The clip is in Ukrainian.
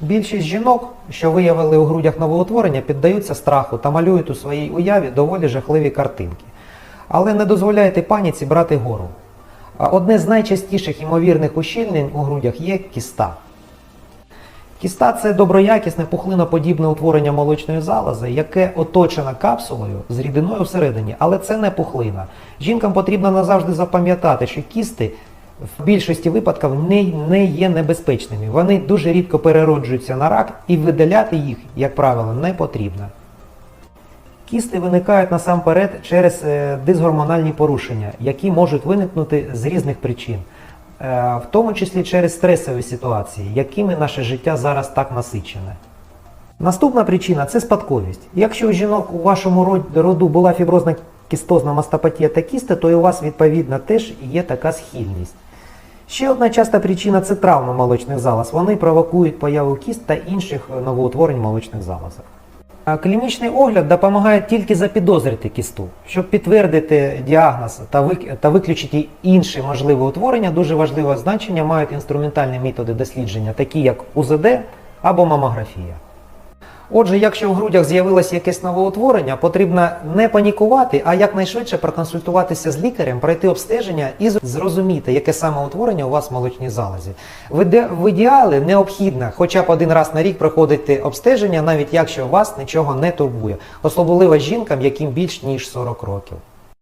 Більшість жінок, що виявили у грудях новоутворення, піддаються страху та малюють у своїй уяві доволі жахливі картинки. Але не дозволяйте паніці брати гору. Одне з найчастіших імовірних ущільнень у грудях є кіста. Кіста це доброякісне пухлиноподібне утворення молочної залози, яке оточено капсулою з рідиною всередині, але це не пухлина. Жінкам потрібно назавжди запам'ятати, що кісти в більшості випадків не, не є небезпечними. Вони дуже рідко перероджуються на рак і видаляти їх, як правило, не потрібно. Кісти виникають насамперед через е, дисгормональні порушення, які можуть виникнути з різних причин, е, в тому числі через стресові ситуації, якими наше життя зараз так насичене. Наступна причина це спадковість. Якщо у жінок у вашому роду була фіброзна кістозна мастопатія та кісти, то і у вас відповідно теж є така схильність. Ще одна часта причина це травми молочних залоз. Вони провокують появу кіст та інших новоутворень молочних залозах. А Клінічний огляд допомагає тільки запідозрити кісту. Щоб підтвердити діагноз та виключити інші можливі утворення, дуже важливе значення мають інструментальні методи дослідження, такі як УЗД або мамографія. Отже, якщо в грудях з'явилось якесь новоутворення, потрібно не панікувати, а якнайшвидше проконсультуватися з лікарем, пройти обстеження і зрозуміти, яке саме утворення у вас в молочній залозі. В, іде- в ідеалі необхідно хоча б один раз на рік проходити обстеження, навіть якщо вас нічого не турбує, особливо жінкам, яким більш ніж 40 років.